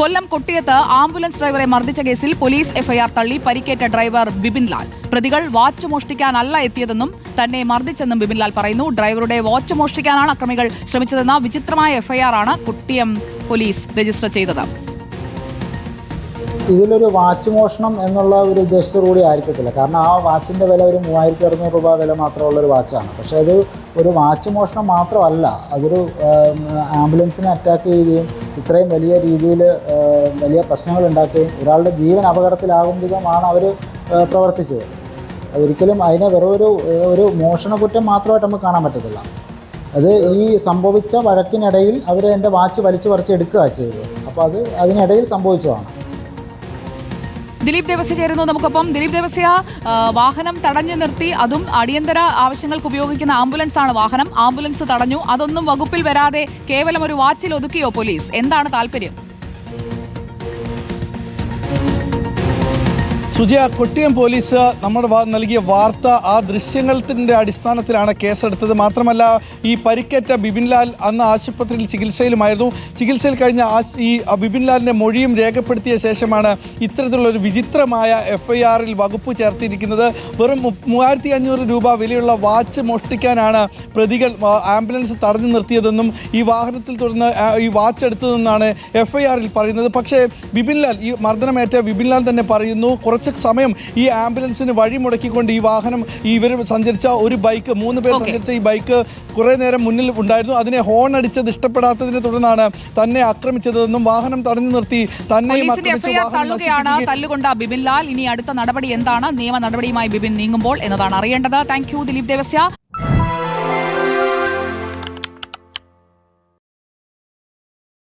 കൊല്ലം കൊട്ടിയത്ത് ambulance ഡ്രൈവറെ മർദ്ദിച്ച കേസിൽ പോലീസ് എഫ്ഐആർ തള്ളി പരിക്കേറ്റ ഡ്രൈവർ ബിപിൻ ലാൽ. പ്രതികൾ വാച്ച് മോഷ്ടിക്കാനല്ല എത്തിയതെന്നും തന്നെ മർദ്ദിച്ചെന്നും ബിപിൻ ലാൽ പറയുന്നു. ഡ്രൈവറുടെ വാച്ച് മോഷ്ടിക്കാനാണ് അക്രമികൾ ശ്രമിച്ചതെന്ന വിചിത്രമായ എഫ്ഐആർ ആണ് കുട്ടിയം പോലീസ് രജിസ്റ്റർ ചെയ്തത്. ഇതിലൊരു വാച്ച് മോഷണം എന്നുള്ള ഒരു ഉദ്ദേശത്തോടുകൂടി ആയിരിക്കത്തില്ല. കാരണം ആ വാച്ചിന്റെ വില ഒരു മൂവായിരത്തി അറുന്നൂറ് രൂപ വില മാത്രമുള്ള ഒരു വാച്ചാണ്. പക്ഷേ അത് ഒരു വാച്ച് മോഷണം മാത്രമല്ല. അതൊരു ആംബുലൻസിനെ അറ്റാക്ക് ചെയ്യുകയും ഇത്രയും വലിയ രീതിയിൽ വലിയ പ്രശ്നങ്ങൾ ഉണ്ടാക്കുകയും ഒരാളുടെ ജീവൻ അപകടത്തിലാകും വിധമാണ് അവർ പ്രവർത്തിച്ചത്. അതൊരിക്കലും അതിനെ വെറും ഒരു ഒരു മോഷണ കുറ്റം മാത്രമായിട്ട് നമുക്ക് കാണാൻ പറ്റത്തില്ല. അത് ഈ സംഭവിച്ച വഴക്കിനിടയിൽ അവർ എന്റെ വാച്ച് വലിച്ചു പറിച്ച് എടുക്കുക ചെയ്തത്. അപ്പോൾ അത് അതിനിടയിൽ സംഭവിച്ചതാണ്. ദിലീപ് ദേവസ്യ ചേരുന്നു നമുക്കൊപ്പം. ദിലീപ് ദേവസ്യ വാഹനം തടഞ്ഞു നിർത്തി. അതും അടിയന്തര ആവശ്യങ്ങൾക്ക് ഉപയോഗിക്കുന്ന ആംബുലൻസ് ആണ് വാഹനം. ആംബുലൻസ് തടഞ്ഞു. അതൊന്നും വകുപ്പിൽ വരാതെ കേവലം ഒരു വാച്ചിൽ ഒതുക്കിയോ പോലീസ്? എന്താണ് താല്പര്യം? സുജയ കൊട്ടിയം പോലീസ് നമ്മൾ നൽകിയ വാർത്ത ആ ദൃശ്യങ്ങളുടെ അടിസ്ഥാനത്തിലാണ് കേസെടുത്തത്. മാത്രമല്ല ഈ പരിക്കേറ്റ ബിപിൻലാൽ അന്ന് ആശുപത്രിയിൽ ചികിത്സയിലുമായിരുന്നു. ചികിത്സയിൽ കഴിഞ്ഞ ഈ ബിപിൻലാലിന്റെ മൊഴിയും രേഖപ്പെടുത്തിയ ശേഷമാണ് ഇത്തരത്തിലുള്ള ഒരു വിചിത്രമായ എഫ് ഐ ആറിൽ വകുപ്പ് ചേർത്തിരിക്കുന്നത്. വെറും മൂവായിരത്തി അഞ്ഞൂറ് രൂപ വിലയുള്ള വാച്ച് മോഷ്ടിക്കാനാണ് പ്രതികൾ ആംബുലൻസ് തടഞ്ഞു നിർത്തിയതെന്നും ഈ വാഹനത്തിൽ തുടർന്ന് ഈ വാച്ച് എടുത്തതെന്നാണ് എഫ് ഐ ആറിൽ പറയുന്നത്. പക്ഷേ ബിപിൻലാൽ ഈ മർദ്ദനമേറ്റ ബിപിൻലാൽ തന്നെ പറയുന്നു. കുറച്ച് സമയം ഈ ആംബുലൻസിന് വഴി മുടക്കിക്കൊണ്ട് ഈ വാഹനം ഇവർ സഞ്ചരിച്ച ഒരു ബൈക്ക് മൂന്ന് പേർ. സഞ്ചരിച്ച ഈ ബൈക്ക് കുറേ നേരം മുന്നിൽ ഉണ്ടായിരുന്നു. അതിനെ ഹോൺ അടിച്ചത് ഇഷ്ടപ്പെടാത്തതിനെ തുടർന്നാണ് തന്നെ ആക്രമിച്ചതെന്നും വാഹനം തടഞ്ഞു നിർത്തി തന്നെയും ആക്രമിച്ച് തല്ലുകൊണ്ട ബിബിൻ ലാൽ. ഇനി അടുത്ത നടപടി എന്താണ്? നിയമ നടപടിയുമായി ബിബിൻ നീങ്ങുമ്പോൾ എന്നതാണ് അറിയേണ്ടത്. Thank you Dileep Devasya.